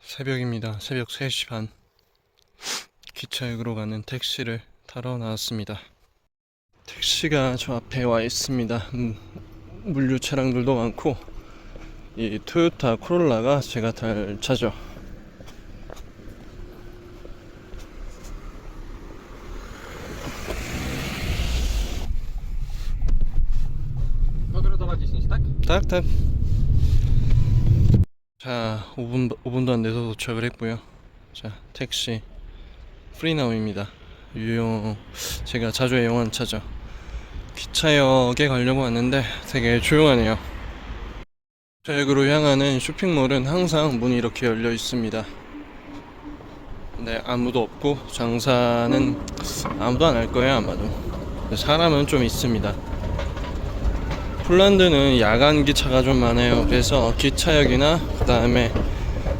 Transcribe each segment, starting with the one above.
새벽입니다. 새벽 3시 반. 기차역으로 가는 택시를 타러 나왔습니다. 택시가 저 앞에 와 있습니다. 음, 물류 차량들도 많고 이 토요타 코롤라가 제가 탈 차죠. Mogę rotować 10, tak? 자, 5분, 5분도 안 돼서 도착을 했고요. 자, 택시 프리나우입니다. 유용, 제가 자주 이용하는 차죠. 기차역에 가려고 왔는데 되게 조용하네요. 저역으로 향하는 쇼핑몰은 항상 문이 이렇게 열려 있습니다. 네, 아무도 없고 장사는 아무도 안 할 거예요, 아마도. 사람은 좀 있습니다. 폴란드는 야간 기차가 좀 많아요. 그래서 기차역이나 그 다음에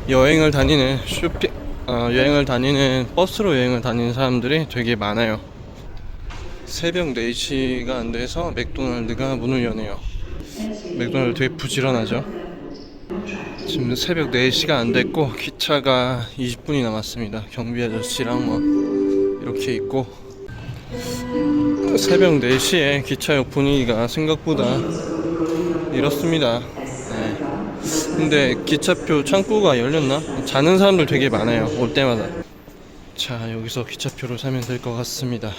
여행을 다니는 쇼핑 어, 여행을 다니는 버스로 여행을 다니는 사람들이 되게 많아요. 새벽 4시가 안 돼서 맥도날드가 문을 여네요. 맥도날드 되게 부지런하죠. 지금 새벽 4시가 안 됐고 기차가 20분이 남았습니다. 경비 아저씨랑 뭐 이렇게 있고 새벽 4시에 기차역 분위기가 생각보다 이렇습니다. 네. 근데 기차표 창구가 열렸나? 자는 사람들 되게 많아요. 올 때마다. 자, 여기서 기차표를 사면 될 것 같습니다.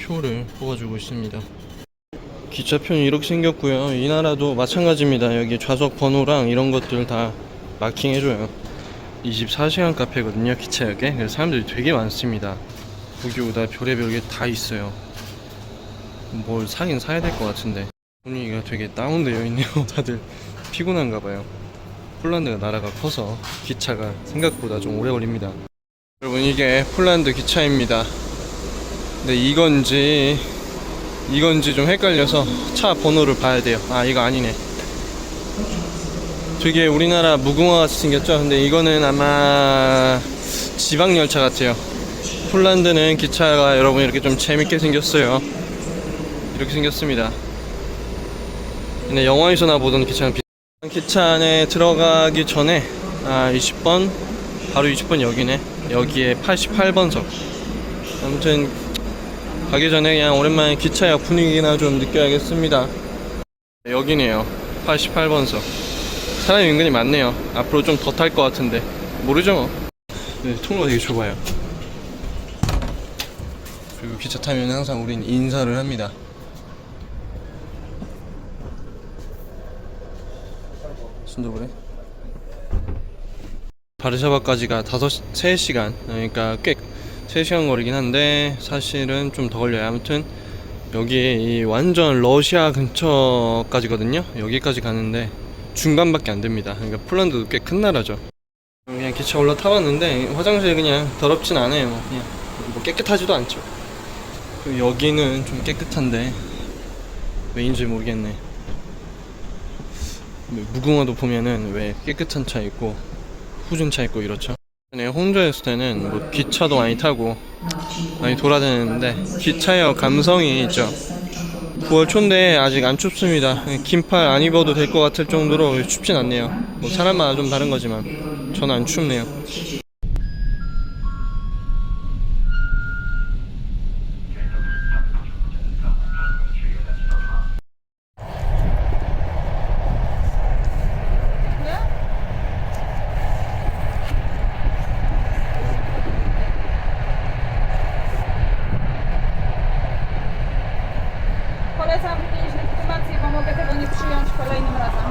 표를 뽑아주고 있습니다. 기차표는 이렇게 생겼고요. 이 나라도 마찬가지입니다. 여기 좌석 번호랑 이런 것들 다 마킹해줘요. 24시간 카페거든요, 기차역에. 그래서 사람들이 되게 많습니다. 거기 오다 별의별 게 다 있어요. 뭘 사긴 사야 될 것 같은데 분위기가 되게 다운되어 있네요. 다들 피곤한가 봐요. 폴란드가 나라가 커서 기차가 생각보다 좀 오래 걸립니다. 여러분 이게 폴란드 기차입니다. 근데 이건지 이건지 좀 헷갈려서 차 번호를 봐야 돼요. 아 이거 아니네. 되게 우리나라 무궁화 같이 생겼죠? 근데 이거는 아마 지방 열차 같아요. 폴란드는 기차가 여러분 이렇게 좀 재밌게 생겼어요. 이렇게 생겼습니다. 근데 영화에서나 보던 기차는 비... 기차 안에 들어가기 전에 아 20번 바로 20번 여기네. 여기에 88번석. 아무튼 가기 전에 그냥 오랜만에 기차역 분위기나 좀 느껴야겠습니다. 여기네요. 88번석. 사람이 은근히 많네요. 앞으로 좀 더 탈 것 같은데 모르죠 뭐. 네, 통로가 되게 좁아요. 그리고 기차 타면 항상 우린 인사를 합니다. 순두부래? 바르샤바까지가 5, 3시간. 그러니까 꽤 3시간 거리긴 한데 사실은 좀 더 걸려요. 아무튼 여기 이 완전 러시아 근처까지거든요. 여기까지 가는데 중간밖에 안 됩니다. 그러니까 폴란드도 꽤 큰 나라죠. 그냥 기차 올라 타봤는데 화장실 그냥 더럽진 않아요. 그냥 뭐 깨끗하지도 않죠. 여기는 좀 깨끗한데 왜인지 모르겠네 무궁화도 보면은 왜 깨끗한 차 있고 후진 차 있고 이렇죠. 전에 혼자였을 때는 뭐 기차도 많이 타고 많이 돌아다녔는데 기차역 감성이 있죠. 9월 초인데 아직 안 춥습니다. 긴팔 안 입어도 될 것 같을 정도로 춥진 않네요. 뭐 사람마다 좀 다른 거지만 저는 안 춥네요 polecam wymienić legitymację, bo mogę tego nie przyjąć kolejnym razem.